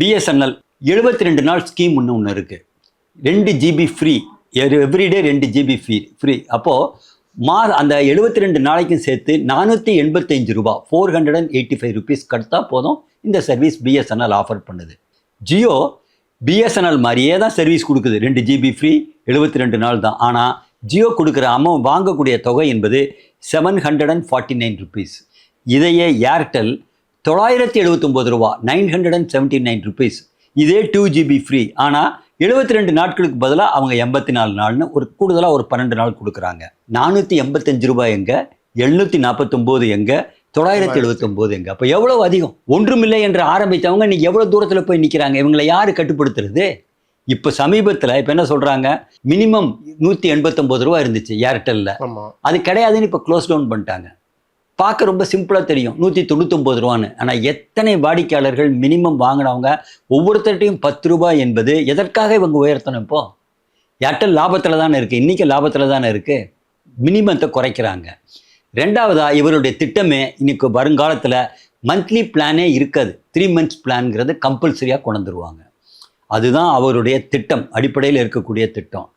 BSNL எழுபத்தி ரெண்டு நாள் ஸ்கீம் ஒன்று ஒன்று இருக்குது ரெண்டு ஜிபி ஃப்ரீ எவ்ரிடே ரெண்டு ஜிபி ஃப்ரீ ஃப்ரீ அப்போது மா அந்த எழுபத்தி ரெண்டு நாளைக்கும் சேர்த்து நானூற்றி எண்பத்தஞ்சு ரூபா four hundred and eighty five rupees கடுத்தா போதும் இந்த சர்வீஸ் பிஎஸ்என்எல் ஆஃபர் பண்ணுது. ஜியோ பிஎஸ்என்எல் மாதிரியே தான் சர்வீஸ் கொடுக்குது. ரெண்டு ஜிபி ஃப்ரீ எழுபத்தி ரெண்டு நாள் தான். ஆனால் ஜியோ கொடுக்குற அமௌண்ட் வாங்கக்கூடிய தொகை என்பது seven hundred and forty nine rupees இதையே ஏர்டெல் தொள்ளாயிரத்தி எழுபத்தொம்போது ரூபா nine hundred and seventy nine rupees. இதே டூ ஜிபி ஃப்ரீ ஆனால் எழுபத்தி ரெண்டு நாட்களுக்கு பதிலாக அவங்க எண்பத்தி நாலு நாள்னு ஒரு கூடுதலாக ஒரு பன்னெண்டு நாள் கொடுக்குறாங்க. நானூற்றி எண்பத்தஞ்சு ரூபாய் எங்க? எழுநூற்றி நாற்பத்தொம்போது எங்க? தொள்ளாயிரத்தி எழுபத்தொம்போது எங்க? அப்போ எவ்வளோ அதிகம்? ஒன்றுமில்லை என்று ஆரம்பித்தவங்க இன்னைக்கு எவ்வளோ தூரத்தில் போய் நிற்கிறாங்க இவங்களை யார் கட்டுப்படுத்துறது? இப்போ சமீபத்தில் இப்போ என்ன சொல்கிறாங்க மினிமம் நூற்றி எண்பத்தொம்போது ரூபா இருந்துச்சு ஏர்டெல்லில் அது கிடையாதுன்னு இப்போ க்ளோஸ் டவுன் பண்ணிட்டாங்க. பார்க்க ரொம்ப சிம்பிளாக தெரியும். நூற்றி தொண்ணூத்தொம்பது ரூபான்னு. ஆனால் எத்தனை வாடிக்கையாளர்கள் மினிமம் வாங்கினவங்க? ஒவ்வொருத்தர்ட்டையும் பத்து ரூபாய் என்பது எதற்காக இவங்க உயர்த்தணும் இப்போ? ஏர்டெல் லாபத்தில் தானே இருக்குது இன்றைக்கி லாபத்தில் தானே இருக்குது மினிமத்தை குறைக்கிறாங்க. ரெண்டாவதா இவருடைய திட்டமே இன்னைக்கு வருங்காலத்தில் மந்த்லி பிளானே இருக்காது. த்ரீ மந்த்ஸ் பிளான்ங்கிறது கம்பல்சரியாக கொண்டு வந்துருவாங்க. அதுதான் அவருடைய திட்டம். அடிப்படையில் இருக்கக்கூடிய திட்டம்.